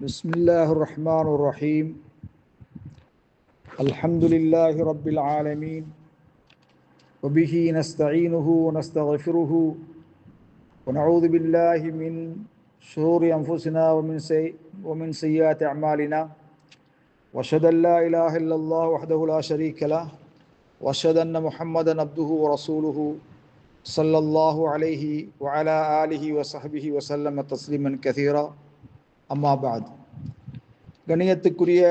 بسم الله الرحمن الرحيم الحمد لله رب العالمين وبه نستعينه ونستغفره ونعوذ بالله من شرور أنفسنا ومن سي ومن سيئات أعمالنا وأشهد أن لا إله إلا الله وحده لا شريك له وأشهد أن محمدا عبده ورسوله صلى الله عليه وعلى آله وصحبه وسلم تسليما كثيرا அம்மாபாத் கணியத்துக்குரிய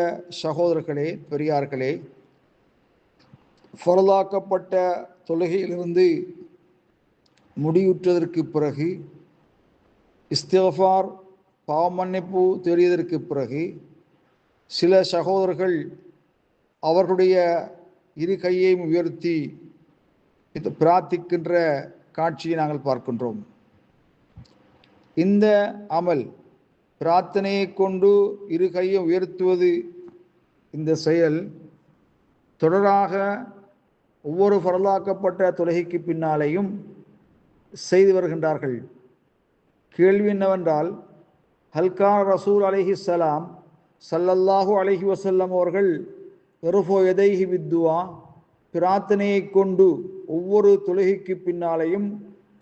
சகோதரர்களே பெரியார்களே ஃபரலாக்கப்பட்ட தொழுகையிலிருந்து முடிவுற்றதற்கு பிறகு இஸ்திஃபார் பாவமன்னிப்பு தேடியதற்கு பிறகு சில சகோதரர்கள் அவர்களுடைய இரு கையையும் உயர்த்தி இது பிரார்த்திக்கின்ற காட்சியை நாங்கள் பார்க்கின்றோம். இந்த அமல் பிரார்த்தனையை கொண்டு இரு கையும் உயர்த்துவது இந்த செயல் தொடராக ஒவ்வொரு பரலாக்கப்பட்ட தொலகைக்கு பின்னாலேயும் செய்து வருகின்றார்கள். கேள்வி என்னவென்றால் ஹல்கா ரசூல் அலஹி சலாம் சல்லல்லாஹு அலஹி வசல்லம் அவர்கள் எருஃபோ எதைஹி வித்துவா பிரார்த்தனையை கொண்டு ஒவ்வொரு தொழுகைக்கு பின்னாலேயும்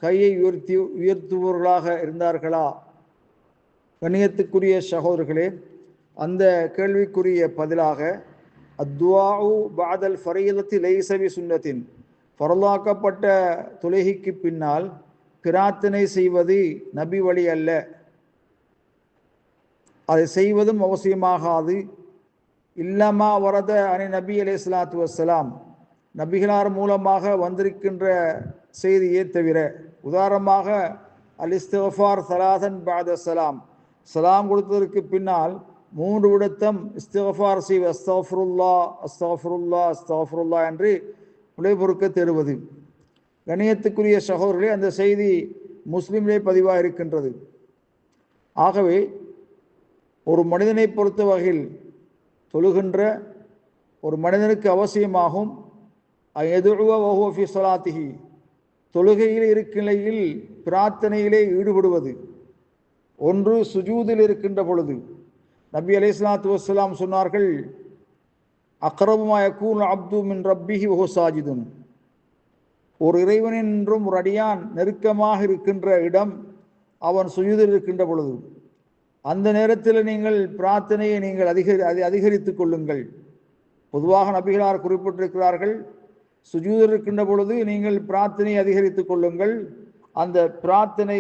கையை உயர்த்தி உயர்த்துபவர்களாக இருந்தார்களா? கண்ணியத்துக்குரிய சகோதரர்களே அந்த கேள்விக்குரிய பதிலாக அத்வாவு பாதல் ஃபரீதத்தில் லைசவி சுன்னத்தின் பரலாக்கப்பட்ட தொழுகைக்கு பின்னால் பிரார்த்தனை செய்வது நபி வழி அல்ல. அதை செய்வதும் அவசியமாகாது. இல்லமா வரத அணி நபி அலி இஸ்லாத்து வசலாம் நபிகளார் மூலமாக வந்திருக்கின்ற செய்தியே தவிர உதாரணமாக அல் இஸ்திஃபார் சலாதன் பாத சலாம். சலாம் கொடுத்ததற்கு பின்னால் மூன்று விடத்தம் இஸ்தஃபார் சி அஸ்தாஃபருல்லா அஸ்தாஃபருல்லா அஸ்தாஃபருல்லா என்று விளைபொருக்க தேடுவது. கணியத்துக்குரிய சகோதரர்களே அந்த செய்தி முஸ்லீமிலே பதிவாக இருக்கின்றது. ஆகவே ஒரு மனிதனை பொறுத்த வகையில் தொழுகின்ற ஒரு மனிதனுக்கு அவசியமாகும் எதுவஃபி சொலாத்திகி தொழுகையில் இருக்கிலையில் பிரார்த்தனையிலே ஈடுபடுவது. ஒன்று சுஜூதில் இருக்கின்ற பொழுது நபி அலி இஸ்லாத்து வஸ்லாம் சொன்னார்கள் அக்ரபுமாயக்கூன் அப்து மின் ரப்பிஹி ஓ சாஜிதுன். ஒரு இறைவனின்றும் ஒரு அடியான் நெருக்கமாக இருக்கின்ற இடம் அவன் சுஜூதில் இருக்கின்ற பொழுது. அந்த நேரத்தில் நீங்கள் பிரார்த்தனையை நீங்கள் அதிகரி அதை அதிகரித்துக் கொள்ளுங்கள். பொதுவாக நபிகளார் குறிப்பிட்டிருக்கிறார்கள் சுஜூதில் இருக்கின்ற பொழுது நீங்கள் பிரார்த்தனையை அதிகரித்துக் கொள்ளுங்கள். அந்த பிரார்த்தனை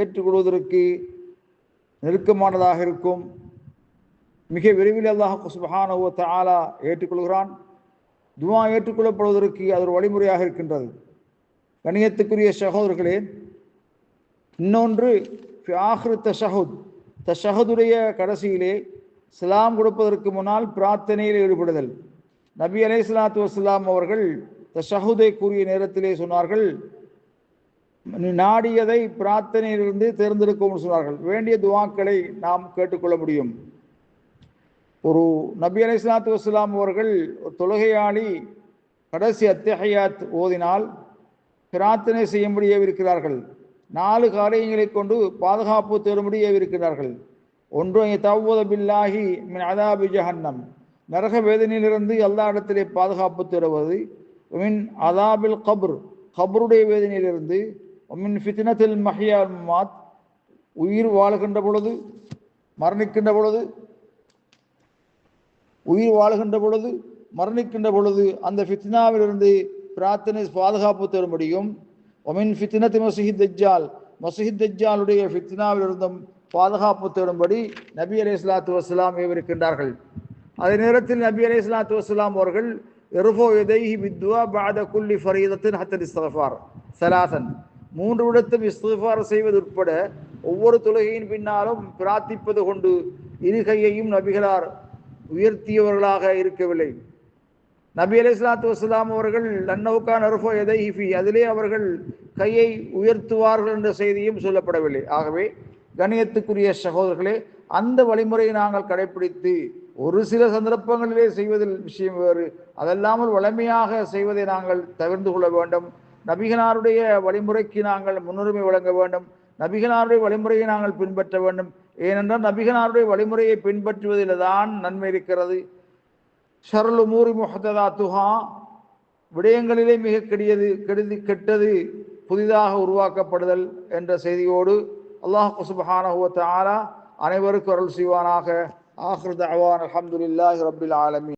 ஏற்றுக்கொள்வதற்கு நெருக்கமானதாக இருக்கும். மிக விரைவில் அல்லாஹ் சுபஹானவ தாலா ஏற்றுக்கொள்கிறான். துவா ஏற்றுக்கொள்ளப்படுவதற்கு அது ஒரு வழிமுறையாக இருக்கின்றது. கணியத்துக்குரிய சகோதரர்களே இன்னொன்று ஆஹ்ரு தஷஹுத். தஷஹதுடைய கடைசியிலே சலாம் கொடுப்பதற்கு முன்னால் பிரார்த்தனையில் ஈடுபடுதல். நபி அலை சலாத்து வஸ்லாம் அவர்கள் தஷஹுதை கூறிய நேரத்திலே சொன்னார்கள் நாடியதை பிரார்த்தனையிலிருந்து தேர்ந்தெடுக்கவும் சொன்னார்கள். வேண்டிய துவாக்களை நாம் கேட்டுக்கொள்ள முடியும். ஒரு நபி அலை சலாத்து வஸ்லாம் அவர்கள் ஒரு தொழுகையாளி கடைசி அத்தஹையாத் ஓதினால் பிரார்த்தனை செய்யும்படியே இருக்கிறார்கள் நாலு காரியங்களை கொண்டு பாதுகாப்பு தேடும்படியே இருக்கிறார்கள் ஒன்று தவ்வத பில்லாஹி மின் அதாபி ஜஹன்னம். நரக வேதனையிலிருந்து எல்லா இடத்திலே பாதுகாப்பு தேடுவது. மின் அதாபில் கபர். கபருடைய வேதனையிலிருந்து மின் ஃபித்னத்தில் மஹியா மாத் உயிர் வாழ்கின்ற பொழுது மரணிக்கின்ற பொழுது உயிர் வாழ்கின்ற பொழுது மரணிக்கின்ற பொழுது அந்த ஃபித்னாவிலிருந்து பிரார்த்தனை பாதுகாப்பு தரும்படியும் ஒமின் ஃபித்னத் மசிஹித் தஜ்ஜால் மசிஹித் தஜ்ஜாலுடைய ஃபித்னாவிலிருந்தும் பாதுகாப்பு தேடும்படி நபி அலி இஸ்லாத்து வஸ்லாம் ஏவிருக்கின்றார்கள். அதே நேரத்தில் நபி அலி இஸ்லாத்து வஸ்லாம் அவர்கள் எருஃபோ எதைஹி வித்வா பாத குல்லி ஃபரீதத்தின் ஹத்தரி இஸ்தஃபார் சலாசன். மூன்று இடத்தும் இஸ்திஃபார் செய்வது உட்பட ஒவ்வொரு தொழுகையின் பின்னாலும் பிரார்த்திப்பது கொண்டு இருகையையும் நபிகளார் உயர்த்தியவர்களாக இருக்கவில்லை. நபி அலி இஸ்லாத்து வசலாம் அவர்கள் லன்னவுக்கா நருஃபோ எதை ஹிஃபி அதிலே அவர்கள் கையை உயர்த்துவார்கள் என்ற செய்தியும் சொல்லப்படவில்லை. ஆகவே கணியத்துக்குரிய சகோதரர்களே அந்த வழிமுறையை நாங்கள் கடைபிடித்து ஒரு சில சந்தர்ப்பங்களிலே செய்வதில் விஷயம் வேறு. அதல்லாமல் வளமையாக செய்வதை நாங்கள் தவிர்த்து கொள்ள வேண்டும். நபிகனாருடைய வழிமுறைக்கு நாங்கள் முன்னுரிமை வழங்க வேண்டும். நபிகனாருடைய வழிமுறையை நாங்கள் பின்பற்ற வேண்டும். ஏனென்றால் நபிகனாருடைய வழிமுறையை பின்பற்றுவதில் தான் நன்மை இருக்கிறது. ஷர்லு மூரி முஹததா துஹா விடயங்களிலே மிக கெடியது கெடுதி கெட்டது புதிதாக உருவாக்கப்படுதல் என்ற செய்தியோடு அல்லாஹ் குசுபஹானஹுவத் ஆரா அனைவருக்கும் அருள் செய்வானாக. ஆஹிர் தஅவான் அல்ஹம்துலில்லாஹி ரப்பில் ஆலமி